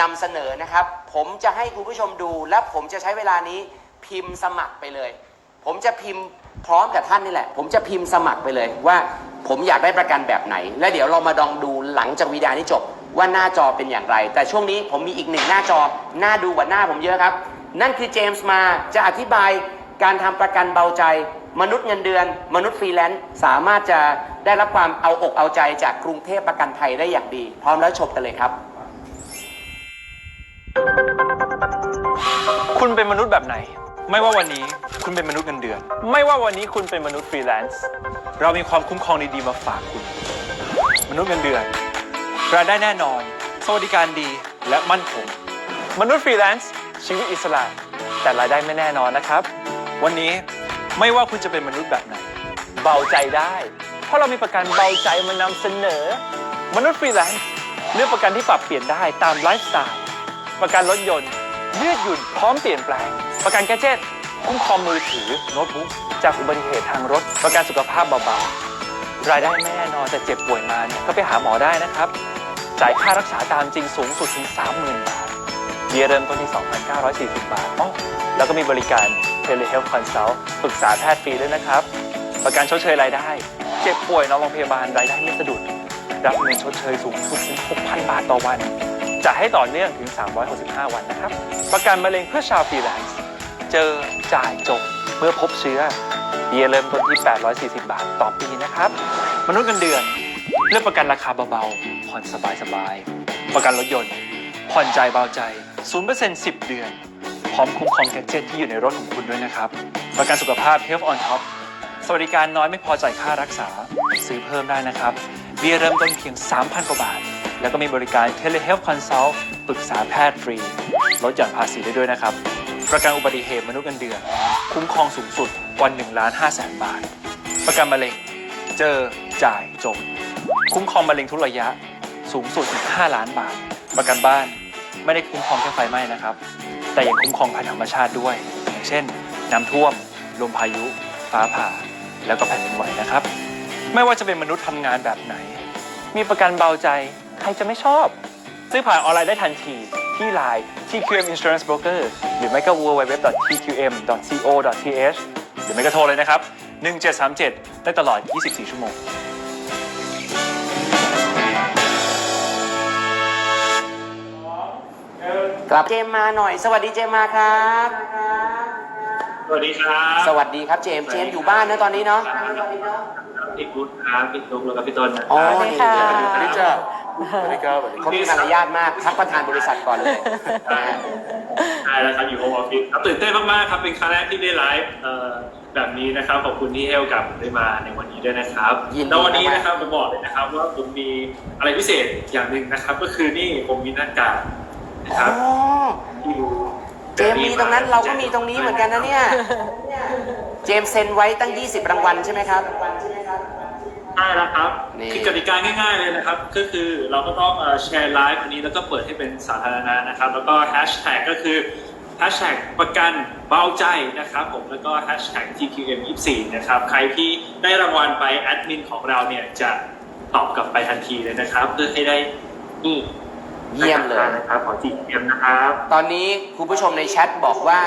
นำเสนอนะครับ ผมจะให้คุณผู้ชมดูและผมจะใช้เวลานี้พิมพ์สมัครไปเลย ผมจะพิมพ์พร้อมกับท่านนี่แหละ ผมจะพิมพ์สมัครไปเลยว่าผมอยากได้ประกันแบบไหน และเดี๋ยวเรามาดองดูหลังจากวิดีโอนี้จบว่าหน้าจอเป็นอย่างไร แต่ช่วงนี้ผมมีอีกหนึ่งหน้าจอหน้าดูกว่าหน้าผมเยอะครับ นั่นคือเจมส์มาจะอธิบายการทำประกันเบาใจ มนุษย์เงินเดือน มนุษย์ฟรีแลนซ์สามารถจะได้รับความเอาอกเอาใจจากกรุงเทพประกันภัยได้อย่างดี พร้อมแล้วชมกันเลยครับ คุณเป็นมนุษย์แบบไหน ไม่ว่าวันนี้คุณเป็นมนุษย์เงินเดือน ไม่ว่าวันนี้คุณเป็นมนุษย์ฟรีแลนซ์ เรามีความคุ้มครองดีๆมาฝากคุณ มนุษย์เงินเดือนรายได้แน่นอน สวัสดิการดีและมั่นคง มนุษย์ฟรีแลนซ์ชีวิตอิสระ แต่รายได้ไม่แน่นอนนะครับ วันนี้ไม่ว่าคุณจะเป็นมนุษย์แบบไหน เบาใจได้ เพราะเรามีประกันเบาใจมานำเสนอ มนุษย์ฟรีแลนซ์เลือกประกันที่ปรับเปลี่ยนได้ตามไลฟ์สไตล์ประกันรถยนต์ ยืดหยุ่นพร้อมเปลี่ยนแปลง ประกันแกเจ็ตคุ้มครองมือถือโน้ตบุ๊กจากอุบัติเหตุทางรถ ประกันสุขภาพเบาๆ รายได้ไม่แน่นอนแต่เจ็บป่วยมาเนี่ยก็ไปหาหมอได้นะครับ จ่ายค่ารักษาตามจริงสูงสุดถึง 30,000 บาทเบี้ยเริ่มต้นที่ 2,940 บาทอ๋อแล้วก็มีบริการ Telehealth Consult ปรึกษาแพทย์ฟรีด้วยนะครับ ประกันชดเชยรายได้ เจ็บป่วยนอนโรงพยาบาลรายได้ไม่สะดุด รับเงินชดเชยสูงสุดถึง6,000 บาทต่อวัน จะให้ต่อเนื่องถึง 365 วันนะครับ ประกันมะเร็งเพื่อชาวฟรีแลนซ์เจอจ่ายจบเมื่อพบเชื้อเบี้ยเริ่มต้นที่ 840 บาทต่อปีนะครับ มนุษย์เงินเดือนเลือกประกันราคาเบาๆ ผ่อนสบายๆ ประกันรถยนต์ ผ่อนใจเบาใจ 0% 10 เดือน พร้อมคุ้มครองแกดเจ็ตที่อยู่ในรถของคุณด้วยนะครับ ประกันสุขภาพ Health on Top สวัสดิการน้อยไม่พอจ่ายค่ารักษา ซื้อเพิ่มได้นะครับ เบี้ยเริ่มต้นเพียง 3,000 กว่าบาท แล้วก็มีบริการ Telehealth Consult ปรึกษาแพทย์ฟรี ลดหย่อนภาษีได้ด้วยนะครับ ประกันอุบัติเหตุมนุษย์เงินเดือน คุ้มครองสูงสุดวัน1ล้าน5แสนบาท ประกันมะเร็ง เจอ จ่ายจบ คุ้มครองมะเร็งทุกระยะ สูงสุดถึง5ล้านบาท ประกันบ้านไม่ได้คุ้มครองแค่ไฟไหม้นะครับ แต่ยังคุ้มครองภัยธรรมชาติด้วย อย่างเช่น น้ำท่วม ลมพายุ ฟ้าผ่า แล้วก็แผ่นดินไหวนะครับ ไม่ว่าจะเป็นมนุษย์ทำงานแบบไหน มีประกันเบาใจ ใครจะไม่ชอบ ซื้อผ่านออนไลน์ได้ทันที ที่ Line TQM Insurance Broker หรือไม่ก็ www.tqm.co.th หรือไม่ก็โทรเลยนะครับ 1737 ได้ตลอด 24 ชั่วโมงครับเจมส์มาหน่อย สวัสดีเจมส์มาครับ สวัสดีครับ สวัสดีครับเจมส์เจมส์อยู่บ้านนะตอนนี้เนาะพี่พุทธครับพี่ตุ๊กแล้วก็พี่ต้นนะคอ๋อรับ นี่ค่ะ สวัสดีจ้า สวัสดีครับเขามีมารยาทมากทักประธานบริษัทก่อนเลยนะฮะใช่แล้วครับอยู่โฮมออฟฟิศครับตื่นเต้นมากๆครับเป็นครั้งแรกที่ได้ไลฟ์เอ่อแบบนี้นะครับขอบคุณที่เฮลกับได้มาในวันนี้ด้วยนะครับยินดีแล้ววันนี้มากๆนะครับผมบอกเลยนะครับว่าผมมีอะไรพิเศษอย่างหนึ่งนะครับ ก็คือนี่ผมมีหน้ากากนะคอ๋รัอบที่ดูเจมส์มีตรงนั้นเราก็มีตรงนี้เหมือนกันนะเนี่ย เจมส์เซ็นไว้ตั้ง 20 รางวัลใช่ไหมครับ ใช่แล้วครับนี่ คือกติกาง่ายๆเลยนะครับ ก็คือเราก็ต้องเอ่อแชร์ไลฟ์อันนี้แล้วก็เปิดให้เป็นสาธารณะนะครับ แล้วก็แฮชแท็กก็คือแฮชแท็กประกันเบาใจนะครับผมแล้วก็แฮชแท็ก TQM24 นะครับ ใครที่ได้รางวัลไปแอดมินของเราเนี่ยจะตอบกลับไปทันทีเลยนะครับ เพื่อให้ได้นี่เยี่ยมเลย นะครับ ของ TQM นะครับ ตอนนี้คุณผู้ชมในแชทบอกว่า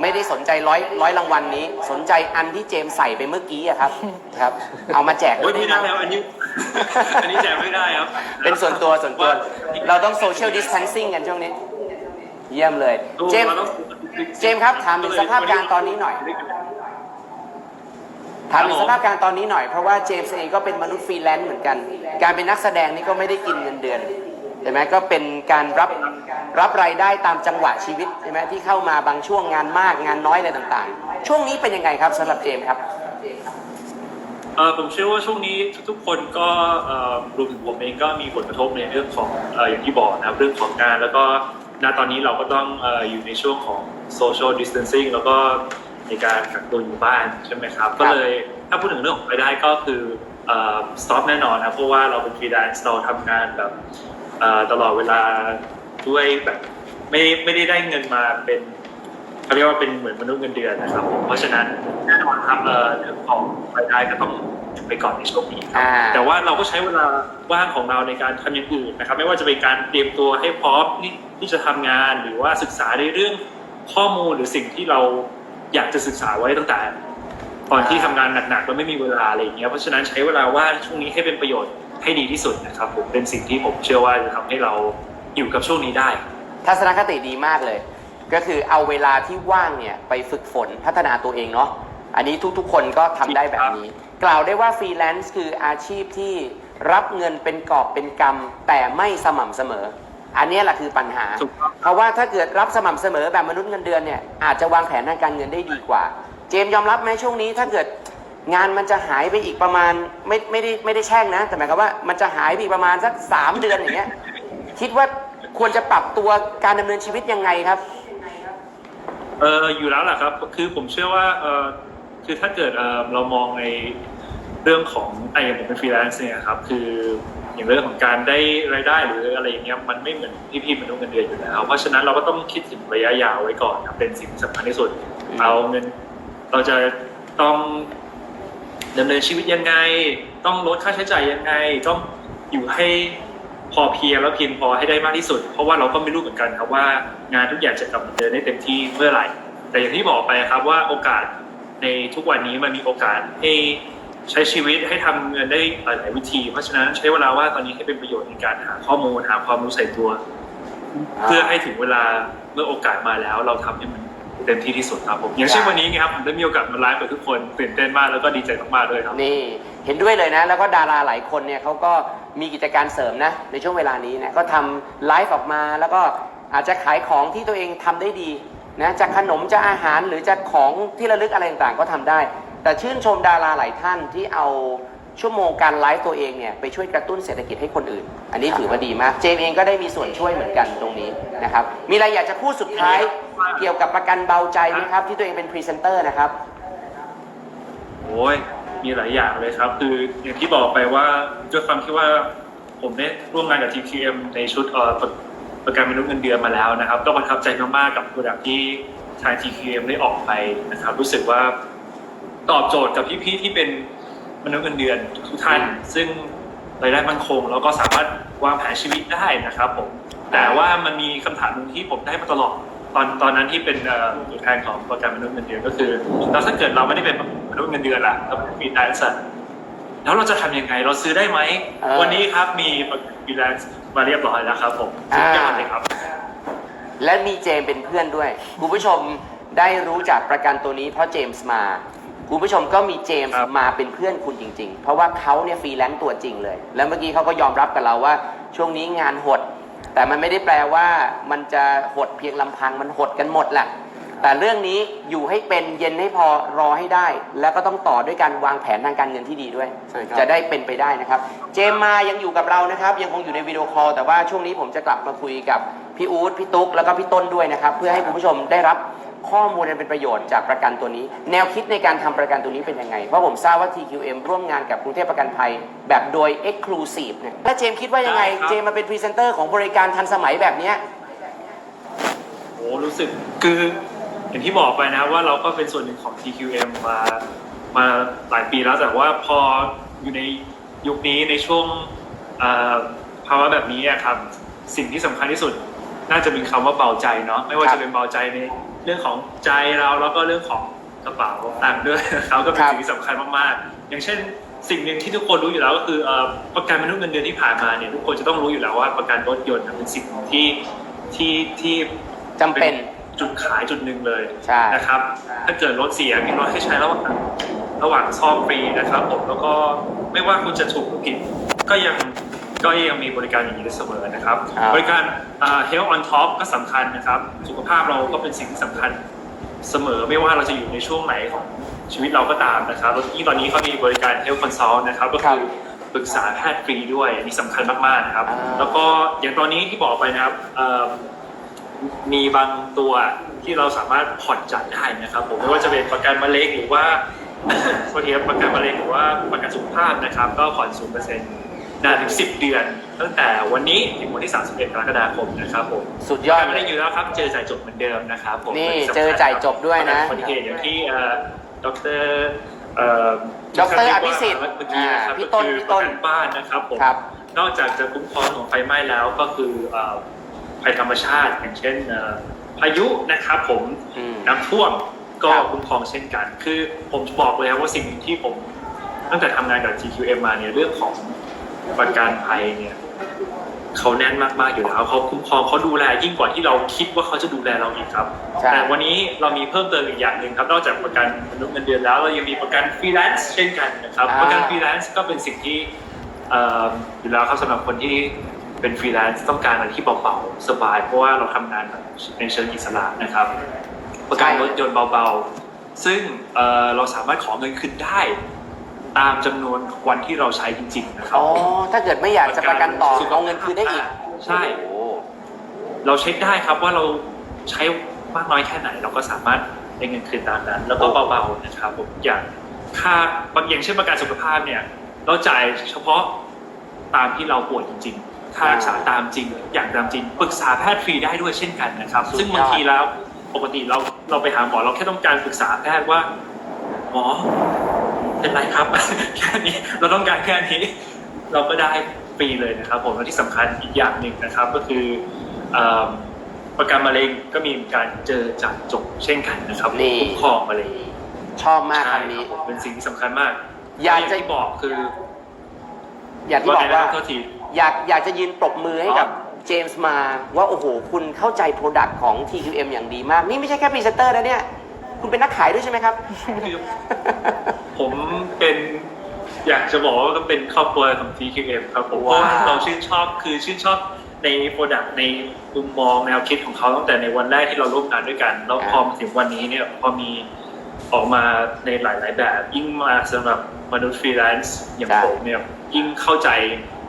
ไม่ได้สนใจร้อยร้อยรางวัลนี้ สนใจอันที่เจมส์ใส่ไปเมื่อกี้อะครับ ครับ เอามาแจกโอ้ยด้วไม่ยได้นะแล้วอันนี้ อันนี้แจกไม่ได้ครับ เป็นส่วนตัวส่วนตัว เราต้องโซเชียลดิส a ทนซิ่งกันช่วงนี้ เยี่ยมเลย เจมส์ เจมส์ครับถามถึงสภาพการตอนนี้หน่อย ถามถึงสภาพการตอนนี้หน่อย เพราะว่าเจมส์เองก็เป็นมนุษย์ฟรีแลนซ์เหมือนกัน การเป็นนักแสดงนี่ก็ไม่ได้กินเงินเดือน ใช่ไหมก็เป็นการรับรับรายได้ตามจังหวะชีวิตใช่ไหมที่เข้ามาบางช่วงงานมากงานน้อยอะไรต่างๆ ช่วงนี้เป็นยังไงครับสำหรับเจมส์ครับเออผมเชื่อว่าช่วงนี้ทุกๆคนก็เอ่อรวมถึงผมเองก็มีผลกระทบในเรื่องของเอ่ออย่างที่บอกนะครับเรื่องของงานแล้วก็ณตอนนี้เราก็ต้องเอ่ออยู่ในช่วงของ social distancing แล้วก็ในการกักตัวอยู่บ้านใช่ไหมครับ ก็เลยถ้าพูดถึงเรื่องของรายได้ก็คือเอ่อ stop แน่นอนนะเพราะว่าเราเป็นฟรีแลนซ์เราทำงานแบบเอ่อ ตลอดเวลาด้วยแบบไม่ไม่ได้ได้เงินมาเป็นเขาเรียกว่าเป็นเหมือนมนุษย์เงินเดือนนะครับผมเพราะฉะนั้นแน่นอนครับเอ่อเรื่องของรายได้ก็ต้องไปก่อนในช่วงนี้ครับอ่าแต่ว่าเราก็ใช้เวลาว่างของเราในการทำอย่างอื่นนะครับ ไม่ว่าจะเป็นการเตรียมตัวให้พร้อมที่ที่จะทำงานหรือว่าศึกษาในเรื่องข้อมูลหรือสิ่งที่เราอยากจะศึกษาไว้ตั้งแต่ตอนที่ทำงานหนักๆแล้วไม่มีเวลาอะไรอย่างเงี้ยเพราะฉะนั้นใช้เวลาว่างช่วงนี้ให้เป็นประโยชน์ ให้ดีที่สุดนะครับผมเป็นสิ่งที่ผมเชื่อว่าจะทำให้เราอยู่กับช่วงนี้ได้ ทัศนคติดีมากเลย ก็คือเอาเวลาที่ว่างเนี่ยไปฝึกฝนพัฒนาตัวเองเนาะอันนี้ทุกๆ คนก็ทำได้แบบนี้ กล่าวได้ว่าฟรีแลนซ์คืออาชีพที่รับเงินเป็นกอบเป็นกำแต่ไม่สม่ำเสมอ อันนี้แหละคือปัญหาถูกครับเพราะว่าถ้าเกิดรับสม่ำเสมอแบบมนุษย์เงินเดือนเนี่ยอาจจะวางแผนทางการเงินได้ดีกว่า เจมส์ยอมรับไหมช่วงนี้ถ้าเกิด งานมันจะหายไปอีกประมาณไม่ไม่ได้ไม่ได้แช่งนะ แต่หมายความว่ามันจะหายไปอีกประมาณสักสามเดือนอย่างเงี้ยคิดว่าควรจะปรับตัวการดำเนินชีวิตยังไงครับเอออยู่แล้วแหละครับ คือผมเชื่อว่าเออคือถ้าเกิดเออเรามองในเรื่องของไอ้อย่างผมเป็นฟรีแลนซ์เนี่ยครับคืออย่างเรื่องของการได้รายได้หรืออะไรอย่างเงี้ยมันไม่เหมือนที่พี่มนุษย์เงินเดือนอยู่แล้ว เพราะฉะนั้นเราก็ต้องคิดถึงระยะยาวไว้ก่อนครับเป็นสิ่งที่สำคัญที่สุด เอาเงินเราจะต้อง ดำเนินชีวิตยังไง ต้องลดค่าใช้จ่ายยังไง ต้องอยู่ให้พอเพียงแล้วเพียงพอให้ได้มากที่สุด เพราะว่าเราก็ไม่รู้เหมือนกันครับว่างานทุกอย่างจะกลับมาเดินได้เต็มที่เมื่อไหร่ แต่อย่างที่บอกไปครับว่าโอกาสในทุกวันนี้มันมีโอกาสให้ใช้ชีวิตให้ทำเงินได้หลายวิธี เพราะฉะนั้นใช้เวลาว่าตอนนี้ให้เป็นประโยชน์ในการหาข้อมูลหาความรู้ใส่ตัว เพื่อให้ถึงเวลาเมื่อโอกาสมาแล้ว เราทำให้มัน เต็มที่ที่สุดครับผมอย่างเช่นวันนี้ไงครับผมได้มีโอกาสมาไลฟ์กับทุกคนตื่นเต้นมากแล้วก็ดีใจมากๆด้วยครับ นี่เห็นด้วยเลยนะ แล้วก็ดาราหลายคนเนี่ยเขาก็มีกิจการเสริมนะ ในช่วงเวลานี้นะก็ทำไลฟ์ออกมาแล้วก็อาจจะขายของที่ตัวเองทำได้ดีนะจะขนมจะอาหารหรือจะของที่ระลึกอะไรต่างๆ ก็ทำได้ แต่ชื่นชมดาราหลายท่านที่เอา ชั่วโมงการไลฟ์ตัวเองเนี่ยไปช่วยกระตุ้นเศรษฐกิจให้คนอื่น อันนี้ถือว่าดีมาก เจมเองก็ได้มีส่วนช่วยเหมือนกันตรงนี้นะครับ มีอะไรอยากจะพูดสุดท้ายเกี่ยวกับประกันเบาใจไหมครับ ที่ตัวเองเป็นพรีเซนเตอร์นะครับโอ้ยมีหลายอย่างเลยครับ คืออย่างที่บอกไปว่าด้วยความที่ว่าผมได้ร่วมงานกับ TQM ในชุดประประกันมนุษย์เงินเดือนมาแล้วนะครับ ก็ประทับใจมากๆกับโปรดักที่ทาง TQM ได้ออกไปนะครับ รู้สึกว่าตอบโจทย์กับพี่ๆที่เป็น นุษย์เงินเดือนทุกท่าน ซึ่งรายได้มั่นคงแล้วก็สามารถวางแผนชีวิตได้นะครับผมแต่ว่ามันมีคำถามหนึ่งที่ผมได้มาตลอดตอนตอนนั้นที่เป็นเอ่อตัวแทนของประกันมนุษย์เงินเดือนก็คือแล้วถ้าเกิดเราไม่ได้เป็นมนุษย์เงินเดือนล่ะเราเป็นฟรีแลนซ์แล้วเราจะทำยังไงเราซื้อได้ไหมเออวันนี้ครับมีประกันฟรีแลนซ์มาเรียบร้อยแล้วครับผมสุดยอดเลยครับ และมีเจมส์เป็นเพื่อนด้วยคุณผู้ชมได้รู้จักประกันตัวนี้เพราะเจมส์มา คุณผู้ชมก็มีเจมส์ครับมาเป็นเพื่อนคุณจริง ๆ เพราะว่าเขาเนี่ยฟรีแลนซ์ตัวจริงเลย แล้วเมื่อกี้เขาก็ยอมรับกับเราว่า ช่วงนี้งานหด แต่มันไม่ได้แปลว่ามันจะหดเพียงลำพังมันหดกันหมดแหละแต่เรื่องนี้อยู่ให้เป็นเย็นให้พอรอให้ได้ แล้วก็ต้องต่อด้วยการวางแผนทางการเงินที่ดีด้วยใช่ครับจะได้เป็นไปได้นะครับ เจมมายังอยู่กับเรานะครับ ยังคงอยู่ในวิดีโอคอลแต่ว่าช่วงนี้ผมจะกลับมาคุยกับพี่อู๊ดพี่ตุ๊กแล้วก็พี่ต้นด้วยนะครับ เพื่อให้คุณผู้ชมได้รับ ข้อมูลอันเป็นประโยชน์จากประกันตัวนี้ แนวคิดในการทำประกันตัวนี้เป็นยังไง เพราะผมทราบว่า TQM ร่วมงานกับกรุงเทพประกันภัย แบบโดย Exclusive เนี่ยแล้วเจมคิดว่ายังไงได้ครับเจมมาเป็นพรีเซนเตอร์ของบริการทันสมัยแบบเนี้ย โอ้รู้สึกคืออย่างที่บอกไปนะว่าเราก็เป็นส่วนหนึ่งของ TQM มามาหลายปีแล้วแต่ว่าพออยู่ในยุคนี้ในช่วงเอ่อภาวะแบบนี้อะครับ สิ่งที่สำคัญที่สุด น่าจะเป็นคำว่าเบาใจเนาะไม่ว่าครับจะเป็นเบาใจใน เรื่องของใจเราแล้วก็เรื่องของกระเป๋าตังค์ด้วยนะครับก็เป็นครับสิ่งที่สำคัญมากๆ อย่างเช่น สิ่งหนึ่งที่ทุกคนรู้อยู่แล้วก็คือเอ่อประกันมนุษย์เงินเดือนที่ผ่านมาเนี่ยทุกคนจะต้องรู้อยู่แล้วว่าประกันรถยนต์น่ะเป็นสิ่งที่ที่ที่ จำเป็น จุดขายจุดหนึ่งเลยใช่นะครับ ถ้าเกิดรถเสียมีรถให้ใช้ระหว่างระหว่างซ่อมฟรีนะครับผมแล้วก็ไม่ว่าคุณจะถูกหรือผิด ก็ยัง ก็ยังมีบริการอย่างนี้ได้เสมอนะครับ ครับบริการเอ่อ health on top ก็สำคัญนะครับ สุขภาพเราก็เป็นสิ่งที่สำคัญเสมอไม่ว่าเราจะอยู่ในช่วงไหนของชีวิตเราก็ตามนะครับแล้วที่ตอนนี้เขามีบริการ health consult นะครับก็คือปรึกษาแพทย์ฟรีด้วยอันนี้สำคัญมากๆนะครับ อ่า แล้วก็อย่างตอนนี้ที่บอกไปนะครับเอ่อมีบางตัวที่เราสามารถผ่อนจ่ายได้นะครับผมไม่ว่าจะเป็นประกันมะเร็งหรือว่า โทษทีครับประกันมะเร็งหรือว่าประกันสุขภาพนะครับ ก็ผ่อนศูนเปอร์เซ็นต์ นานถึง 10 เดือน ตั้งแต่วันนี้ถึงวันที่ 31 กรกฎาคมนะครับผมสุดยอด ไม่เลได้ยอยู่แล้วครับ เจอจ่ายจบเหมือนเดิมนะครับผมนี่วัสำคัญเจอจ่ายจบด้วยนะประกันอุบัติเหตุอย่างที่เอ่อดรเอ่อดรอภิสิทธิ์เมื่อกี้นะครับอ่าพี่ต้นก็คือพี่ต้นประกันบ้านนะครับผมครับนอกจากจะคุ้มครองของไฟไหม้แล้วก็คือเอ่อภัยธรรมชาติอย่างเช่นเอ่อพายุนะครับผมอืมน้ำท่วมก็ครับคุ้มครองเช่นกัน คือผมจะบอกเลยครับว่าสิ่งหนึ่งที่ผมตั้งแต่ทำงานกับ GQM มาเนี่ยเรื่องของ ประกันภัยเนี่ยเขาแน่นมากๆอยู่แล้วเขาคุ้มครองเขาดูแลยิ่งกว่าที่เราคิดว่าเขาจะดูแลเราอีกครับ ใช่ แต่วันนี้เรามีเพิ่มเติมอีกอย่างหนึ่งครับ นอกจากประกันมนุษย์เงินเดือนแล้ว เรายังมีประกันฟรีแลนซ์เช่นกันนะครับ อ่า ประกันฟรีแลนซ์ก็เป็นสิ่งที่เอ่ออยู่แล้วครับสำหรับคนที่เป็นฟรีแลนซ์ต้องการอะไรที่เบาๆสบาย เพราะว่าเราทำงานแบบในเชิงอิสระนะครับ ประกันรถยนต์เบาๆ ซึ่งเอ่อเราสามารถขอเงินคืนได้ ตามจำนวนวันที่เราใช้จริง ๆ นะครับ อ๋อ ถ้าเกิดไม่อยากจะประกันต่อเอาเงินคืนได้อีกใช่ โอ้โหเราเช็คได้ครับว่าเราใช้มากน้อยแค่ไหน เราก็สามารถได้เงินคืนตามนั้น แล้วก็เบาๆนะครับผมอย่างค่าบางอย่างเช่นประกันสุขภาพเนี่ยเราจ่ายเฉพาะตามที่เราป่วยจริง ๆ ค่ารักษาตามจริง อย่างตามจริงปรึกษาแพทย์ฟรีได้ด้วยเช่นกันนะครับสุดยอดซึ่งบางทีแล้วปกติเราเราไปหาหมอเราแค่ต้องการปรึกษาแพทย์ว่าหมอ เป็นไรครับ แค่นี้เราต้องการแค่นี้ เราก็ได้ฟรีเลยนะครับ ผมและที่สำคัญอีกอย่างหนึ่งนะครับ ก็คือเอ่อประกันมะเร็งก็มีการเจอจากจบเช่นกันนะครับนี่คุ้มครองมะเร็งชอบมากใช่คำนี้ครับเป็นสิ่งที่สำคัญมาก อยากจะงที่บอกคือ อย่างที่บอกว่าไงนะครับโทษทีอยากอยากจะยืนปรบมือให้กับอ๋เจมส์มาว่าโอ้โห คุณเข้าใจโปรดักต์ของ TQM อย่างดีมาก นี่ไม่ใช่แค่พรีเซนเตอร์นะเนี่ย คุณเป็นนักขายด้วยใช่ไหมครับคือผมเป็นอยากจะบอกว่าก็เป็นครอบครัวของ TQM ครับผมเพว้าวราะว่าเราชื่นชอบคือชื่นชอบในโปรดักต์ในมุมมองแนวคิดของเขาตั้งแต่ในวันแรกที่เราร่วมงานด้วยกัน แล้วพอมาถึงวันนี้เนี่ยพอมีออกมาในหลาย ๆ แบบ ยิ่งมาสำหรับมนุษย์ฟรีแลนซ์อย่างใช่ผมเนี่ยยิ่งเข้าใจ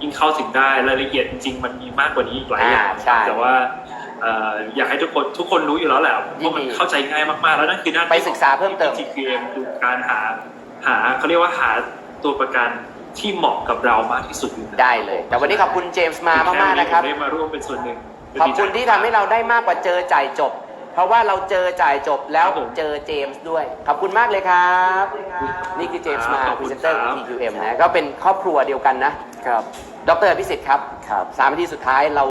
ยิ่งเข้าถึงได้รายละเอียดจริง ๆ มันมีมากกว่านี้อีกหลายอย่างอ่าใช่แต่ว่าเอ่ออยากให้ทุกคนทุกคนรู้อยู่แล้วแหละยิว่านดีมันเข้าใจง่ายมากๆ แล้วนั่นคือหน้าที่ไปศึกษาเพิ่มเติมของ TQM คือการหาหาเขาเรียกว่าหาตัวประกันที่เหมาะกับเรามากที่สุดอยู่แล้วได้เลย แต่วันนี้ขอบคุณเจมส์มามากๆนะครับได้มาร่วมเป็นส่วนหนึ่งขอบคุณที่ทำให้เราได้มากกว่าเจอจ่ายจบ เพราะว่าเราเจอจ่ายจบแล้วเจอเจมส์ด้วย ขอบคุณมากเลยครับ นี่คือเจมส์มาพรีเซนเตอร์ของ TQM นะก็เป็นครอบครัวเดียวกันนะครับ ดรพิสิทธิ์ครับครับสามนาทีสุดท้ายเรา